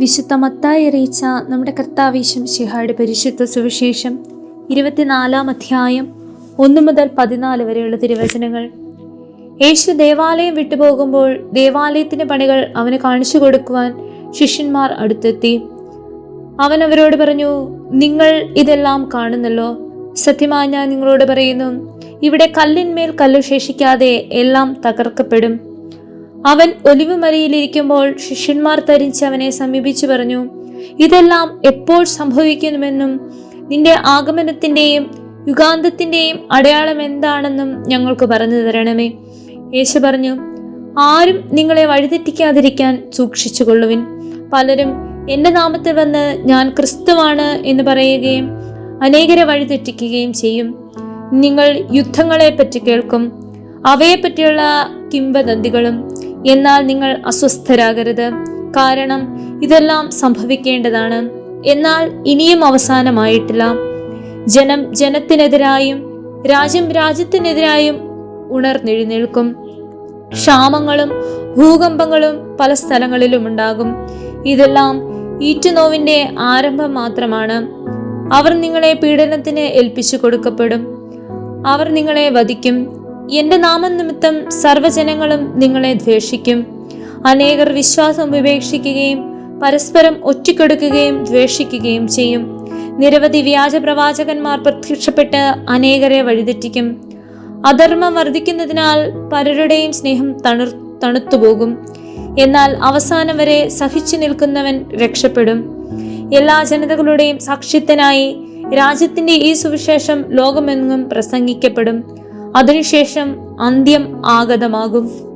വിശുദ്ധ മത്തായി അറിയിച്ച നമ്മുടെ കർത്താവീശം ശിഹായുടെ പരിശുദ്ധ സുവിശേഷം ഇരുപത്തിനാലാം അധ്യായം ഒന്ന് മുതൽ പതിനാല് വരെയുള്ള തിരുവചനങ്ങൾ. യേശു ദേവാലയം വിട്ടുപോകുമ്പോൾ ദേവാലയത്തിന്റെ പണികൾ അവന് കാണിച്ചു കൊടുക്കുവാൻ ശിഷ്യന്മാർ അടുത്തെത്തി. അവൻ അവരോട് പറഞ്ഞു നിങ്ങൾ ഇതെല്ലാം കാണുന്നല്ലോ. സത്യമായി ഞാൻ നിങ്ങളോട് പറയുന്നു ഇവിടെ കല്ലിന്മേൽ കല്ലു ശേഷിക്കാതെ എല്ലാം തകർക്കപ്പെടും. അവൻ ഒലിവുമലയിലിരിക്കുമ്പോൾ ശിഷ്യന്മാർ തരിച്ച് അവനെ സമീപിച്ചു പറഞ്ഞു ഇതെല്ലാം എപ്പോൾ സംഭവിക്കുമെന്നും നിന്റെ ആഗമനത്തിന്റെയും യുഗാന്തത്തിന്റെയും അടയാളം എന്താണെന്നും ഞങ്ങൾക്ക് പറഞ്ഞു തരണമേ. യേശു പറഞ്ഞു ആരും നിങ്ങളെ വഴിതെറ്റിക്കാതിരിക്കാൻ സൂക്ഷിച്ചുകൊള്ളുവിൻ. പലരും എന്റെ നാമത്തിൽ വന്ന് ഞാൻ ക്രിസ്തുവാണ് എന്ന് പറയുകയും അനേകരെ വഴിതെറ്റിക്കുകയും ചെയ്യും. നിങ്ങൾ യുദ്ധങ്ങളെ പറ്റി കേൾക്കും അവയെപ്പറ്റിയുള്ള കിംവദന്തികളും എന്നാൽ നിങ്ങൾ അസ്വസ്ഥരാകരുത്. കാരണം ഇതെല്ലാം സംഭവിക്കേണ്ടതാണ്. എന്നാൽ ഇനിയും അവസാനമായിട്ടില്ല. ജനം ജനത്തിനെതിരായും രാജ്യം രാജ്യത്തിനെതിരായും ഉണർന്നെഴുന്നേൽക്കും. ക്ഷാമങ്ങളും ഭൂകമ്പങ്ങളും പല സ്ഥലങ്ങളിലും ഉണ്ടാകും. ഇതെല്ലാം ഈറ്റുനോവിന്റെ ആരംഭം മാത്രമാണ്. അവർ നിങ്ങളെ പീഡനത്തിന് ഏൽപ്പിച്ചു കൊടുക്കപ്പെടും. അവർ നിങ്ങളെ വധിക്കും. എന്റെ നാമനിമിത്തം സർവജനങ്ങളും നിങ്ങളെ ദ്വേഷിക്കും. അനേകർ വിശ്വാസം ഉപേക്ഷിക്കുകയും പരസ്പരം ഒറ്റക്കെടുക്കുകയും ദ്വേഷിക്കുകയും ചെയ്യും. നിരവധി വ്യാജ പ്രവാചകന്മാർ പ്രത്യക്ഷപ്പെട്ട് അനേകരെ വഴിതെറ്റിക്കും. അധർമ്മം വർദ്ധിക്കുന്നതിനാൽ പലരുടെയും സ്നേഹം തണുർ തണുത്തുപോകും. എന്നാൽ അവസാനം വരെ സഹിച്ചു നിൽക്കുന്നവൻ രക്ഷപ്പെടും. എല്ലാ ജനതകളുടെയും സാക്ഷ്യത്തിനായി രാജ്യത്തിന്റെ ഈ സുവിശേഷം ലോകമെങ്ങും പ്രസംഗിക്കപ്പെടും. അതിനുശേഷം അന്ത്യം ആഗതമാകും.